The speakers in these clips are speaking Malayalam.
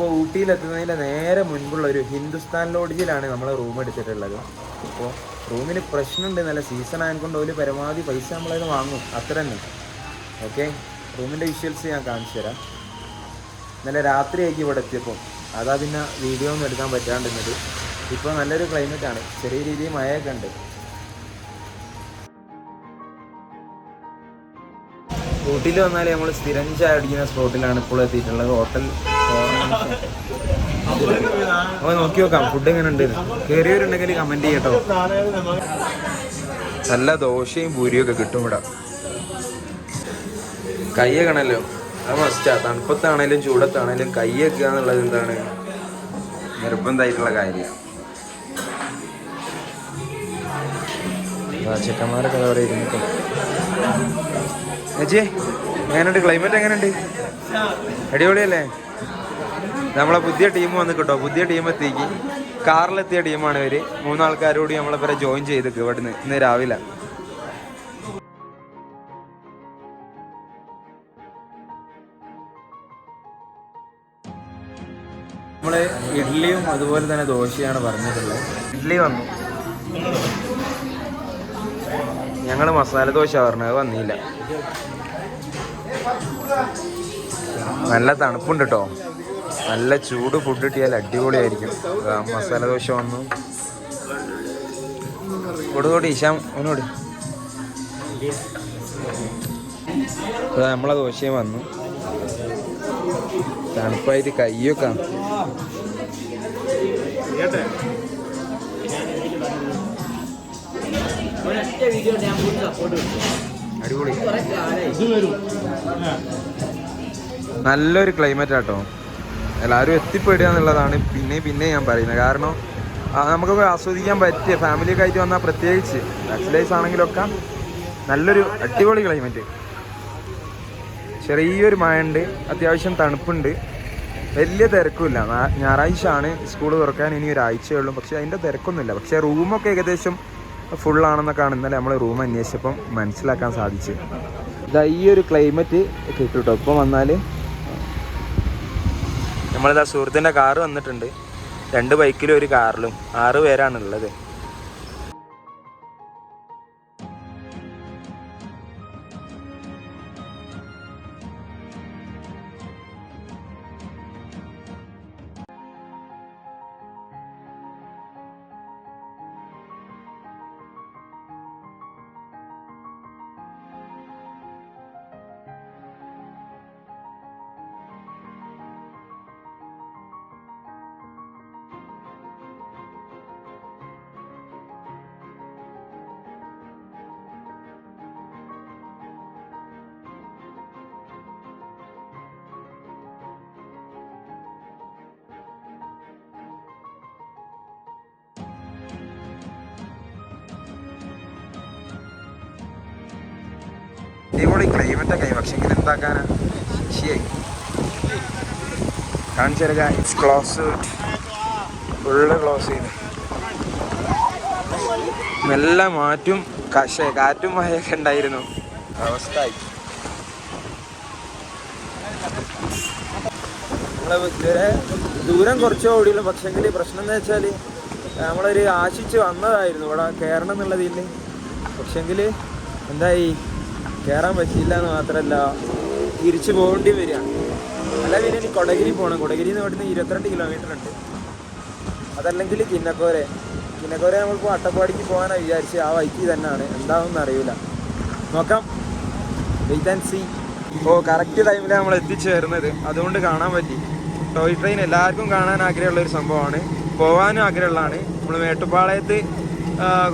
അപ്പോൾ ഊട്ടിയിലെത്തുന്നതിന്റെ നേരെ മുൻപുള്ള ഒരു ഹിന്ദുസ്ഥാൻ ലോഡ്ജിലാണ് നമ്മൾ റൂം എടുത്തിട്ടുള്ളത്. അപ്പോൾ റൂമിന് പ്രശ്നമുണ്ട്. നല്ല സീസൺ ആയതുകൊണ്ട് ഒരു പരമാവധി പൈസ നമ്മളത് വാങ്ങും. അത്ര തന്നെ. ഓക്കെ? റൂമിന്റെ വിഷ്വൽസ് ഞാൻ കാണിച്ചു തരാം. നല്ല രാത്രിയായിരിക്കും ഇവിടെ എത്തിയപ്പോൾ അതാ പിന്നെ വീഡിയോ ഒന്നും എടുക്കാൻ പറ്റാണ്ടിരുന്നത്. ഇപ്പോൾ നല്ലൊരു ക്ലൈമറ്റാണ് ചെറിയ രീതിയിൽ മഴയൊക്കെ ഉണ്ട്. ഊട്ടിയിൽ വന്നാൽ നമ്മൾ സ്ഥിരം ചായ അടിക്കുന്ന സ്പോട്ടിലാണ് ഇപ്പോൾ എത്തിയിട്ടുള്ളത്. ഹോട്ടൽ അപ്പോൾ നോക്കി നോക്കാം ഫുഡ് എങ്ങനെ ഉണ്ട് കയറിയവരുണ്ടെങ്കിൽ കമന്റ് ചെയ്യട്ടോ. നല്ല ദോശയും പൂരിയും ഒക്കെ കിട്ടും ഇവിടെ. കയ്യക്കണല്ലോ അത് മസ്റ്റാ തണുപ്പത്താണേലും ചൂടത്താണേലും കയ്യൊക്കെ എന്നുള്ളത് എന്താണ്? നിർബന്ധമായിട്ടുള്ള കാര്യമാണ് ചെക്കന്മാരൊക്കെ അവിടെ ഇരുന്നിട്ട്. ചേച്ചി എങ്ങനെയുണ്ട്? ക്ലൈമറ്റ് എങ്ങനെയുണ്ട്? അടിപൊളിയല്ലേ? നമ്മളെ പുതിയ ടീം വന്ന് കേട്ടോ പുതിയ ടീം എത്തിക്ക്. കാറിലെത്തിയ ടീമാണ് ഇവർ. മൂന്നാൾക്കാരോട് നമ്മളെ പേരെ ജോയിൻ ചെയ്തേക്ക് ഇവിടുന്ന്. ഇന്ന് രാവിലെ. നമ്മൾ ഇഡ്ഡലിയും അതുപോലെ തന്നെ ദോശയാണ് പറഞ്ഞിട്ടുള്ളത്. ഇഡ്ഡലി വന്നു. ഞങ്ങൾ മസാല ദോശ പറഞ്ഞത് വന്നില്ല. നല്ല തണുപ്പുണ്ട് കേട്ടോ നല്ല ചൂട് ഫുഡ് കിട്ടിയാൽ അടിപൊളിയായിരിക്കും. മസാല ദോശ വന്നു. കൊടുത്തോടി ഇശാം ഒന്നുകൂടി നമ്മളെ ദോശയും വന്നു. തണുപ്പായിട്ട് കയ്യൊക്കെ അടിപൊളി. നല്ലൊരു ക്ലൈമറ്റ് ആട്ടോ. എല്ലാവരും എത്തിപ്പെടുക എന്നുള്ളതാണ് പിന്നെ പിന്നെ ഞാൻ പറയുന്നത്. കാരണം നമുക്കൊക്കെ ആസ്വദിക്കാൻ പറ്റിയ ഫാമിലിയൊക്കെ ആയിട്ട് വന്നാൽ പ്രത്യേകിച്ച് ബാച്ചിലേഴ്സ് ആണെങ്കിലൊക്കെ നല്ലൊരു അടിപൊളി ക്ലൈമറ്റ് ചെറിയൊരു മഴയുണ്ട് അത്യാവശ്യം തണുപ്പുണ്ട്. വലിയ തിരക്കുമില്ല. ഞായറാഴ്ച ആണ് സ്കൂൾ തുറക്കാൻ ഇനി ഒരാഴ്ചയേ ഉള്ളൂ. പക്ഷേ അതിന്റെ തിരക്കൊന്നുമില്ല. പക്ഷേ റൂമൊക്കെ ഏകദേശം ഫുള്ളാണെന്നൊക്കെയാണ് ഇന്നലെ നമ്മൾ റൂം അന്വേഷിച്ചപ്പം മനസ്സിലാക്കാൻ സാധിച്ചു ഇതാ ഈ ഒരു ക്ലൈമറ്റ് കിട്ടും കേട്ടോ ഇപ്പം വന്നാൽ നമ്മളിതാ സുഹൃത്തിന്റെ കാറ് വന്നിട്ടുണ്ട്. രണ്ട് ബൈക്കിലും ഒരു കാറിലും ആറ് പേരാണ് അടിപൊളി ക്ലൈമറ്റ് ഒക്കെ പക്ഷെ ഇങ്ങനെ എന്താക്കാനാ? ശരിയായി. കാണിച്ചെടുക്ക ഇറ്റ്സ് ക്ലോസ് ഫുള്ള് ക്ലോസ് ചെയ്ത്. നല്ല മാറ്റും കശ കാറ്റും മഴയൊക്കെ ഉണ്ടായിരുന്നു. അവസ്ഥയായി. നമ്മൾ ഇതുവരെ ദൂരം കുറച്ചേ ഓടിയുള്ളൂ പക്ഷെങ്കിൽ പ്രശ്നം എന്ന് വെച്ചാൽ നമ്മളൊരു ആശിച്ച് വന്നതായിരുന്നു ഇവിടെ കയറണം എന്നുള്ളതിൽ പക്ഷെങ്കിൽ എന്തായി? കയറാൻ പറ്റിയില്ല എന്ന് മാത്രമല്ല തിരിച്ചു പോകേണ്ടി വരിക. അല്ല പിന്നെ ഇനി കൊടകിരി പോകണം കൊടകിരി എന്ന് ഇവിടുന്ന് ഇരുപത്തിരണ്ട് കിലോമീറ്റർ ഉണ്ട്. അതല്ലെങ്കിൽ കിന്നക്കോരെ. കിന്നക്കോരെ നമ്മളിപ്പോൾ അട്ടപ്പാടിക്ക് പോകാനാണ് വിചാരിച്ച്. ആ വൈക്ക് തന്നെയാണ്. എന്താണെന്ന് അറിയില്ല. നോക്കാം. വെയിറ്റ് ആൻഡ് സി ഇപ്പോൾ കറക്റ്റ് ടൈമിൽ നമ്മൾ എത്തിച്ചേർന്നത്. അതുകൊണ്ട് കാണാൻ പറ്റി. ടോയ് ട്രെയിൻ എല്ലാവർക്കും കാണാൻ ആഗ്രഹമുള്ള ഒരു സംഭവമാണ്. പോകാനും ആഗ്രഹമുള്ളതാണ്. നമ്മൾ മേട്ടുപ്പാളയത്ത്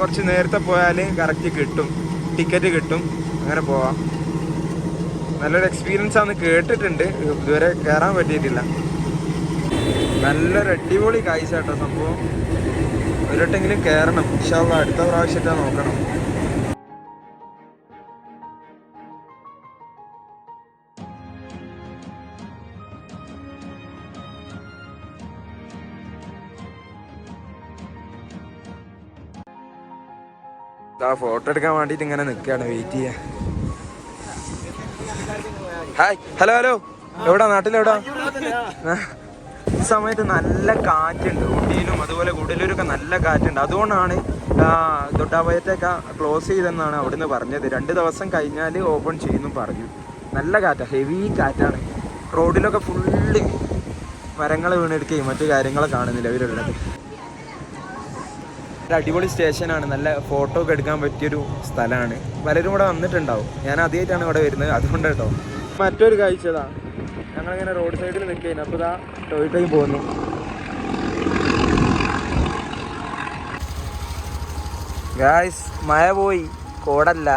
കുറച്ച് നേരത്തെ പോയാൽ കറക്റ്റ് കിട്ടും. ടിക്കറ്റ് കിട്ടും. അങ്ങനെ പോവാം. നല്ലൊരു എക്സ്പീരിയൻസ് ആണെന്ന് കേട്ടിട്ടുണ്ട്. ഇതുവരെ കയറാൻ പറ്റിയിട്ടില്ല. നല്ലൊരു അടിപൊളി കാഴ്ച കേട്ടോ സംഭവം. ഒരിട്ടെങ്കിലും കയറണം ഇഷ്ടമുള്ള അടുത്ത പ്രാവശ്യത്തെ നോക്കണം. ആ ഫോട്ടോ എടുക്കാൻ വേണ്ടിയിട്ട് ഇങ്ങനെ നിൽക്കുകയാണ് വെയിറ്റ് ചെയ്യാൻ ഹായ് ഹലോ ഹലോ എവിടാ നാട്ടിലെവിടാ? ഈ സമയത്ത് നല്ല കാറ്റുണ്ട് ഊട്ടിയിലും അതുപോലെ ഗുഡലൂരൊക്കെ നല്ല കാറ്റുണ്ട്. അതുകൊണ്ടാണ് തൊട്ടാവയത്തേക്ക് ക്ലോസ് ചെയ്തെന്നാണ് അവിടുന്ന് പറഞ്ഞത്. രണ്ട് ദിവസം കഴിഞ്ഞാൽ ഓപ്പൺ ചെയ്യുന്നു പറഞ്ഞു. നല്ല കാറ്റാണ്. ഹെവി കാറ്റാണ് റോഡിലൊക്കെ ഫുള്ള് മരങ്ങൾ വീണെടുക്കുകയും മറ്റു കാര്യങ്ങളൊക്കെ കാണുന്നില്ല നിലവിലുള്ളത് ഒരു അടിപൊളി സ്റ്റേഷനാണ്. നല്ല ഫോട്ടോ ഒക്കെ എടുക്കാൻ പറ്റിയൊരു സ്ഥലമാണ്. പലരും ഇവിടെ വന്നിട്ടുണ്ടാവും. ഞാൻ ആദ്യമായിട്ടാണ് ഇവിടെ വരുന്നത്. അതുകൊണ്ട് കേട്ടോ. മറ്റൊരു കാഴ്ചതാ ഞങ്ങളിങ്ങനെ റോഡ് സൈഡിൽ നിൽക്കുന്നു അപ്പോൾ ഇതാ ടോയ്ലറ്റിൽ പോകുന്നു. ഗായ്സ് മഴ പോയി. കോടല്ല.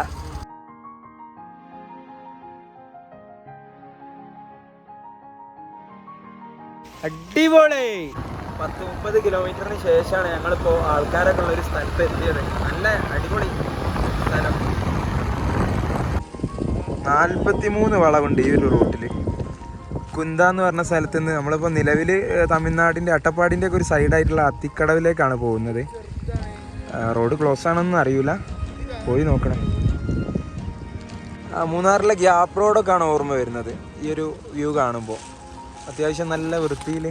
അടിപൊളി. പത്ത് മുപ്പത് കിലോമീറ്ററിന് ശേഷമാണ് ഞങ്ങളിപ്പോൾ ആൾക്കാരൊക്കെ ഉള്ള ഒരു സ്ഥലത്ത് എത്തിയത്. നല്ല അടിപൊളി സ്ഥലം. നാൽപ്പത്തി മൂന്ന് വളവുണ്ട് ഈ ഒരു റൂട്ടിൽ കുന്ത എന്ന് പറഞ്ഞ സ്ഥലത്ത് നിന്ന് നമ്മളിപ്പോൾ നിലവിൽ തമിഴ്നാടിന്റെ അട്ടപ്പാടിന്റെ ഒക്കെ ഒരു സൈഡായിട്ടുള്ള അത്തിക്കടവിലേക്കാണ് പോകുന്നത്. റോഡ് ക്ലോസ് ആണെന്നൊന്നും അറിയില്ല പോയി നോക്കണം. മൂന്നാറിലെ ഗ്യാപ്പ് റോഡൊക്കെയാണ് ഓർമ്മ വരുന്നത്. ഈ ഒരു വ്യൂ കാണുമ്പോൾ അത്യാവശ്യം നല്ല വൃത്തിയിൽ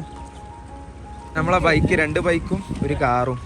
നമ്മളെ ബൈക്ക് രണ്ട് ബൈക്കും ഒരു കാറും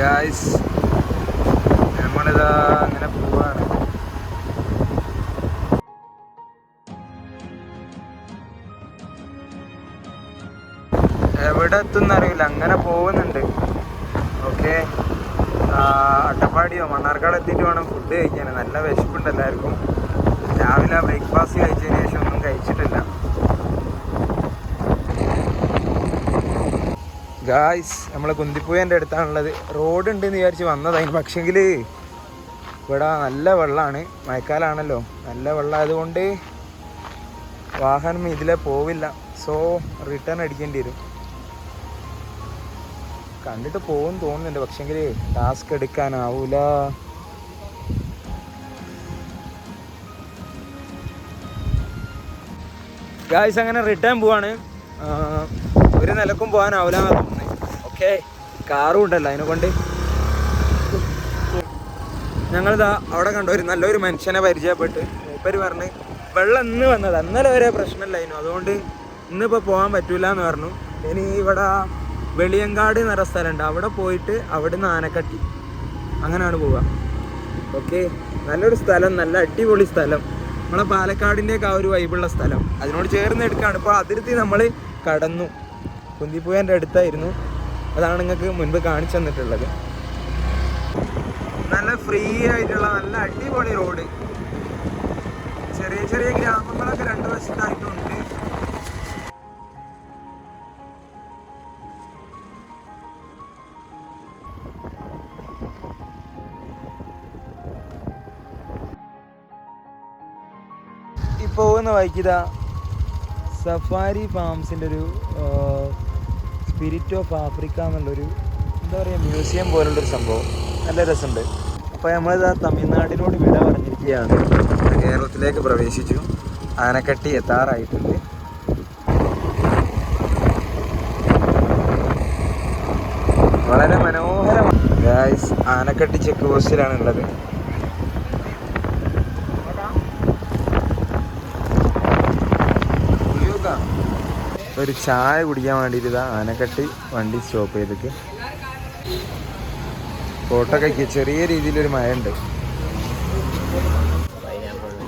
ഗായ്സ് നമ്മളിതാ അങ്ങനെ പോവാണ്. എവിടെ എത്തുന്നറിയില്ല അങ്ങനെ പോകുന്നുണ്ട്. ഓക്കെ. അട്ടപ്പാടിയോ മണ്ണാർക്കാട് എത്തിയിട്ട് വേണം ഫുഡ് കഴിക്കാൻ. നല്ല വിശപ്പുണ്ട് എല്ലാവർക്കും. രാവിലെ ബ്രേക്ക്ഫാസ്റ്റ് കഴിച്ചതിന് ഗായ്സ് നമ്മളെ കുന്തിപ്പുഴന്റെ അടുത്താണുള്ളത്. റോഡ് ഉണ്ട് എന്ന് വിചാരിച്ച് വന്നതായി പക്ഷെങ്കിൽ ഇവിടെ നല്ല വെള്ളമാണ് മഴക്കാലാണല്ലോ. നല്ല വെള്ളമായതുകൊണ്ട് വാഹനം ഇതിലെ പോവില്ല. സോ റിട്ടേൺ അടിക്കേണ്ടി വരും. കണ്ടിട്ട് പോകും തോന്നുന്നുണ്ട്. പക്ഷെങ്കിൽ ടാസ്ക് എടുക്കാനാവൂല. ഗായ്സ് അങ്ങനെ റിട്ടേൺ പോവാണ്. ഒരു നിലക്കും പോകാനാവില്ല എന്നാ തോന്നുന്നത് ഓക്കെ കാറും ഉണ്ടല്ലോ അതിനെ കൊണ്ട്. ഞങ്ങളിതാ അവിടെ കണ്ട ഒരു നല്ലൊരു മനുഷ്യനെ പരിചയപ്പെട്ട്. മൂപ്പര് പറഞ്ഞ് വെള്ളം ഇന്ന് വന്നത്. അന്നലെ വരെ പ്രശ്നമില്ലായിരുന്നു. അതുകൊണ്ട് ഇന്നിപ്പോൾ പോകാൻ പറ്റൂല എന്ന് പറഞ്ഞു. ഇനി ഇവിടെ വെളിയങ്കാട് എന്ന് പറഞ്ഞ സ്ഥലമുണ്ട്. അവിടെ പോയിട്ട് അവിടെ നിന്ന് ആനക്കട്ടി. അങ്ങനെയാണ് പോവുക. ഓക്കെ നല്ലൊരു സ്ഥലം നല്ല അടിപൊളി സ്ഥലം. നമ്മളെ പാലക്കാടിന്റെയൊക്കെ ആ ഒരു വൈബുള്ള സ്ഥലം. അതിനോട് ചേർന്ന് എടുക്കുകയാണ് ഇപ്പോൾ അതിർത്തി നമ്മൾ കടന്നു. കുന്തിപ്പുഴന്റെ അടുത്തായിരുന്നു. അതാണ് നിങ്ങൾക്ക് മുൻപ് കാണിച്ചു തന്നിട്ടുള്ളത്. നല്ല ഫ്രീ ആയിട്ടുള്ള നല്ല അടിപൊളി റോഡ് ചെറിയ ചെറിയ ഗ്രാമങ്ങളൊക്കെ രണ്ട് വശത്തായിട്ടുണ്ട്. പോകുന്ന വൈക്കിത സഫാരി ഫാംസിന്റെ ഒരു സ്പിരിറ്റ് ഓഫ് ആഫ്രിക്ക എന്നുള്ളൊരു എന്താ പറയുക മ്യൂസിയം പോലുള്ളൊരു സംഭവം. നല്ല രസമുണ്ട്. അപ്പോൾ നമ്മളിതാ തമിഴ്നാടിനോട് വിട പറഞ്ഞിരിക്കുകയാണ്. കേരളത്തിലേക്ക് പ്രവേശിച്ചു. ആനക്കട്ടി എത്താറായിട്ടുണ്ട്. വളരെ മനോഹരമാണ്. ആനക്കട്ടി ചെക്ക് പോസ്റ്റിലാണ് ഉള്ളത്. ഒരു ചായ കുടിക്കാൻ വേണ്ടിയിട്ട് ഇതാ ആനക്കട്ടി വണ്ടി സ്റ്റോപ്പ് ചെയ്തിട്ട്. ഫോട്ടോ കഴിക്കുക ചെറിയ രീതിയിലൊരു മഴ ഉണ്ട്.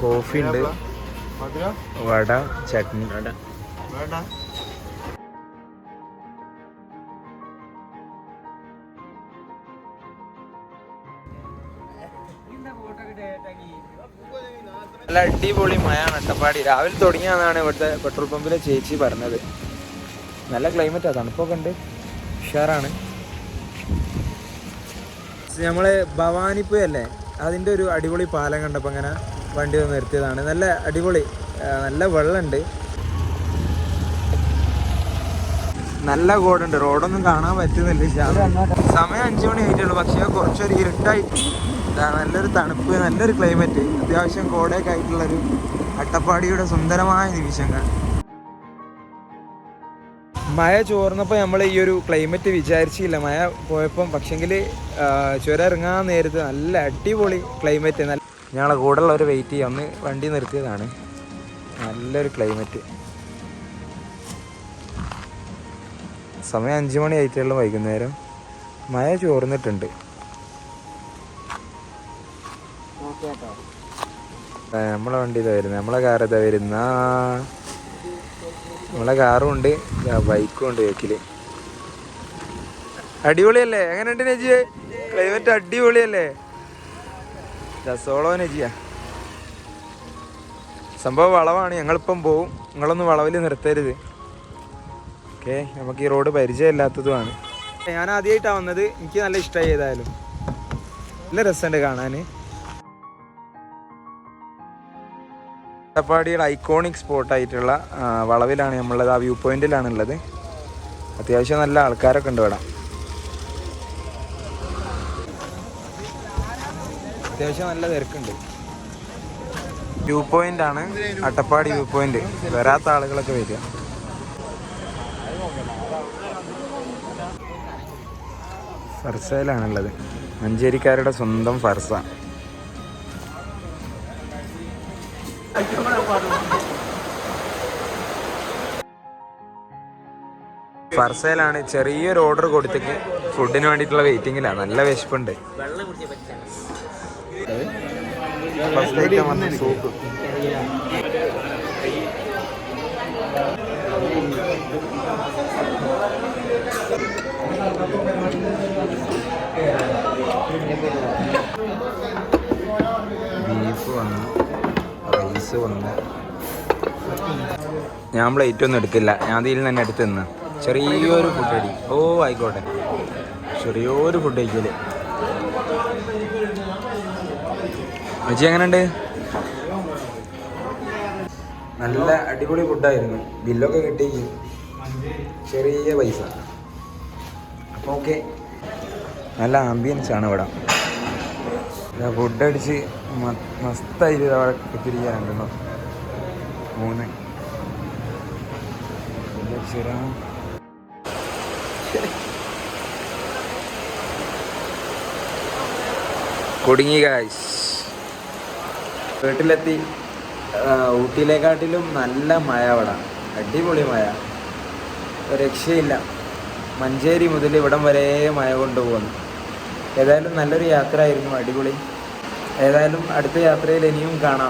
കോഫി ഉണ്ട് വട ചട്നി. നല്ല അടിപൊളി മഴയാണ് അട്ടപ്പാടി. രാവിലെ തുടങ്ങിയതാണ് ഇവിടുത്തെ പെട്രോൾ പമ്പിലെ ചേച്ചി പറഞ്ഞത്. നല്ല ക്ലൈമറ്റാണ് തണുപ്പൊക്കെ ഉണ്ട്. ഉഷാറാണ്. നമ്മൾ ഭവാനിപ്പുഴ അല്ലേ? അതിന്റെ ഒരു അടിപൊളി പാലം കണ്ടപ്പോൾ അങ്ങനെ വണ്ടി വന്ന് നിർത്തിയതാണ്. നല്ല അടിപൊളി നല്ല വെള്ളമുണ്ട്. നല്ല കോടുണ്ട്. റോഡൊന്നും കാണാൻ പറ്റുന്നില്ല. സമയം അഞ്ചു മണി ആയിട്ടുള്ളൂ. പക്ഷേ കുറച്ചൊരു ഇരുട്ടായി. ദാ നല്ലൊരു തണുപ്പ് നല്ലൊരു ക്ലൈമറ്റ് അത്യാവശ്യം കോടയൊക്കെ ആയിട്ടുള്ളൊരു അട്ടപ്പാടിയുടെ സുന്ദരമായ നിമിഷങ്ങൾ. മഴ ചോർന്നപ്പോൾ നമ്മൾ ഈ ഒരു ക്ലൈമറ്റ് വിചാരിച്ചില്ല. മഴ പോയപ്പം പക്ഷെങ്കിൽ ചുരം ഇറങ്ങാൻ നേരത്ത് നല്ല അടിപൊളി ക്ലൈമറ്റ് നല്ല ഞങ്ങളെ ഉള്ളവർ വെയിറ്റ് ചെയ്യാം. ഒന്ന് വണ്ടി നിർത്തിയതാണ്. നല്ലൊരു ക്ലൈമറ്റ് സമയം അഞ്ചു മണി ആയിട്ടുള്ള വൈകുന്നേരം. മഴ ചോർന്നിട്ടുണ്ട്. നമ്മളെ വണ്ടി ഇതാ വരുന്നത് നമ്മളെ കാർ ഇതാ വരുന്ന? നമ്മളെ കാറും ഉണ്ട്. ബൈക്കും ഉണ്ട് ബാക്കിൽ അടിപൊളിയല്ലേ? എങ്ങനെയുണ്ട് നജിയെ ക്ലൈമറ്റ് അടിപൊളിയല്ലേ? രസോളോ നജിയ സംഭവം വളവാണ്. ഞങ്ങളിപ്പം പോവും. നിങ്ങളൊന്ന് വളവിൽ നിർത്തരുത്. ഓക്കെ നമുക്ക് ഈ റോഡ് പരിചയമില്ലാത്തതുമാണ്. ഞാൻ ആദ്യമായിട്ടാണ് വന്നത്. എനിക്ക് നല്ല ഇഷ്ടമായി ഏതായാലും. നല്ല രസമുണ്ട് കാണാൻ അട്ടപ്പാടിയുടെ ഐക്കോണിക് സ്പോട്ടായിട്ടുള്ള വളവിലാണ് നമ്മളുള്ളത് ആ വ്യൂ പോയിന്റിലാണുള്ളത്. അത്യാവശ്യം നല്ല ആൾക്കാരൊക്കെ ഉണ്ട് ഇവിടെ. അത്യാവശ്യം നല്ല തിരക്കുണ്ട്. വ്യൂ പോയിന്റ് ആണ് അട്ടപ്പാടി വ്യൂ പോയിന്റ്. വരാത്ത ആളുകളൊക്കെ വരിക. ഫർസയിലാണുള്ളത്. മഞ്ചേരിക്കാരുടെ സ്വന്തം ഫർസ. ഫർസയിലാണ് ചെറിയൊരു ഓർഡർ കൊടുത്തിട്ട് ഫുഡിന് വേണ്ടിയിട്ടുള്ള വെയിറ്റിംഗിലാണ് നല്ല വിശപ്പുണ്ട്. ഫസ്റ്റ് വന്ന് വന്നു റൈസ് വന്നു. ഞാൻ പ്ലേറ്റ് ഒന്നും എടുക്കില്ല ഞാൻ അതിൽ തന്നെ എടുത്ത് നിന്ന് ചെറിയൊരു ഫുഡ് അടി ഓ ആയിക്കോട്ടെ. ചെറിയൊരു ഫുഡ് കഴിക്കൽ. അജി എങ്ങനെയുണ്ട്? നല്ല അടിപൊളി ഫുഡായിരുന്നു ബില്ലൊക്കെ കിട്ടി. ചെറിയ പൈസ. അപ്പോൾ ഓക്കെ നല്ല ആംബിയൻസ് ആണ് ഇവിടെ. ഫുഡ് അടിച്ച് മസ്തായിട്ട് അവിടെ കുത്തിരിക്കുക മൂന്ന്. ഫുഡ് കുടുങ്ങി കാശ് വീട്ടിലെത്തി. ഊട്ടിയിലേക്കാട്ടിലും നല്ല മഴ അവിടെ. അടിപൊളി മഴ. രക്ഷയില്ല. മഞ്ചേരി മുതൽ ഇവിടം വരെ മഴ കൊണ്ടുപോകുന്നു. ഏതായാലും നല്ലൊരു യാത്ര ആയിരുന്നു അടിപൊളി. ഏതായാലും അടുത്ത യാത്രയിൽ ഇനിയും കാണാം.